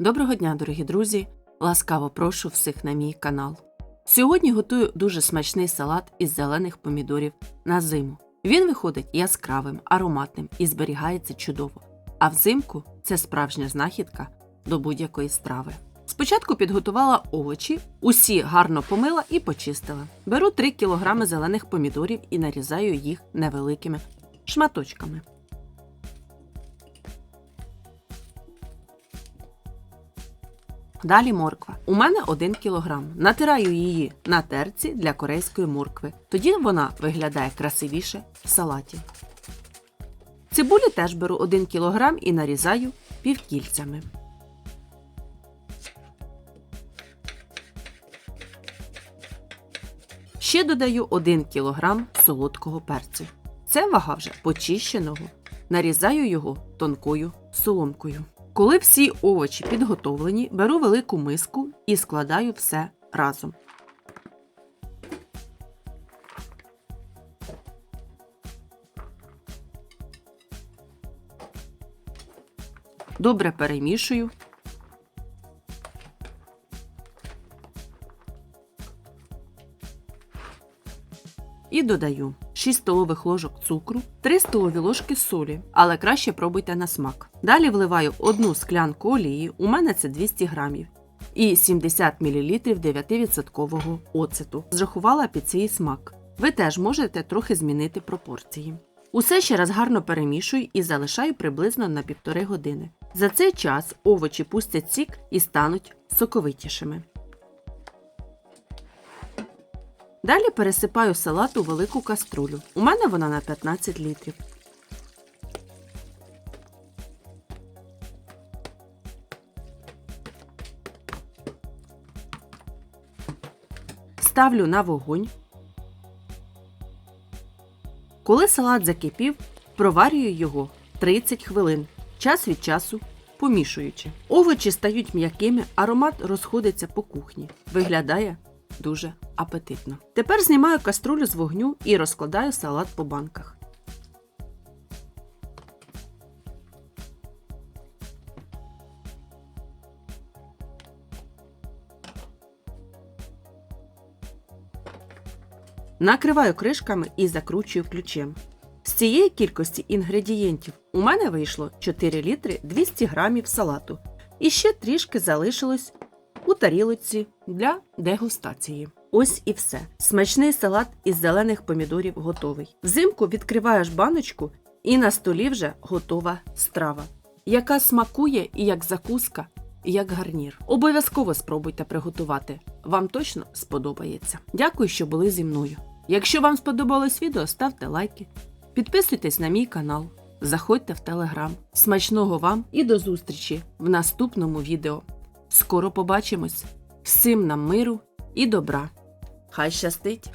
Доброго дня, дорогі друзі! Ласкаво прошу всіх на мій канал. Сьогодні готую дуже смачний салат із зелених помідорів на зиму. Він виходить яскравим, ароматним і зберігається чудово. А взимку це справжня знахідка до будь-якої страви. Спочатку підготувала овочі, усі гарно помила і почистила. Беру 3 кг зелених помідорів і нарізаю їх невеликими шматочками. Далі морква. У мене 1 кг. Натираю її на терці для корейської моркви. Тоді вона виглядає красивіше в салаті. Цибулі теж беру 1 кг і нарізаю півкільцями. Ще додаю 1 кг солодкого перцю. Це вага вже почищеного. Нарізаю його тонкою соломкою. Коли всі овочі підготовлені, беру велику миску і складаю все разом. Добре перемішую. І додаю 6 столових ложок цукру, 3 столові ложки солі, але краще пробуйте на смак. Далі вливаю одну склянку олії, у мене це 200 грамів, і 70 мл 9% оцету. Зрахувала під свій смак. Ви теж можете трохи змінити пропорції. Усе ще раз гарно перемішую і залишаю приблизно на півтори години. За цей час овочі пустять сік і стануть соковитішими. Далі пересипаю салат у велику каструлю. У мене вона на 15 літрів. Ставлю на вогонь. Коли салат закипів, проварюю його 30 хвилин, час від часу помішуючи. Овочі стають м'якими, аромат розходиться по кухні. Виглядає дуже апетитно. Тепер знімаю каструлю з вогню і розкладаю салат по банках. Накриваю кришками і закручую ключем. З цієї кількості інгредієнтів у мене вийшло 4 літри 200 грамів салату. І ще трішки залишилось у тарілочці для дегустації. Ось і все. Смачний салат із зелених помідорів готовий. Взимку відкриваєш баночку і на столі вже готова страва, яка смакує і як закуска, і як гарнір. Обов'язково спробуйте приготувати. Вам точно сподобається. Дякую, що були зі мною. Якщо вам сподобалось відео, ставте лайки, підписуйтесь на мій канал, заходьте в телеграм. Смачного вам і до зустрічі в наступному відео. Скоро побачимось. Всім нам миру і добра. Хай щастить!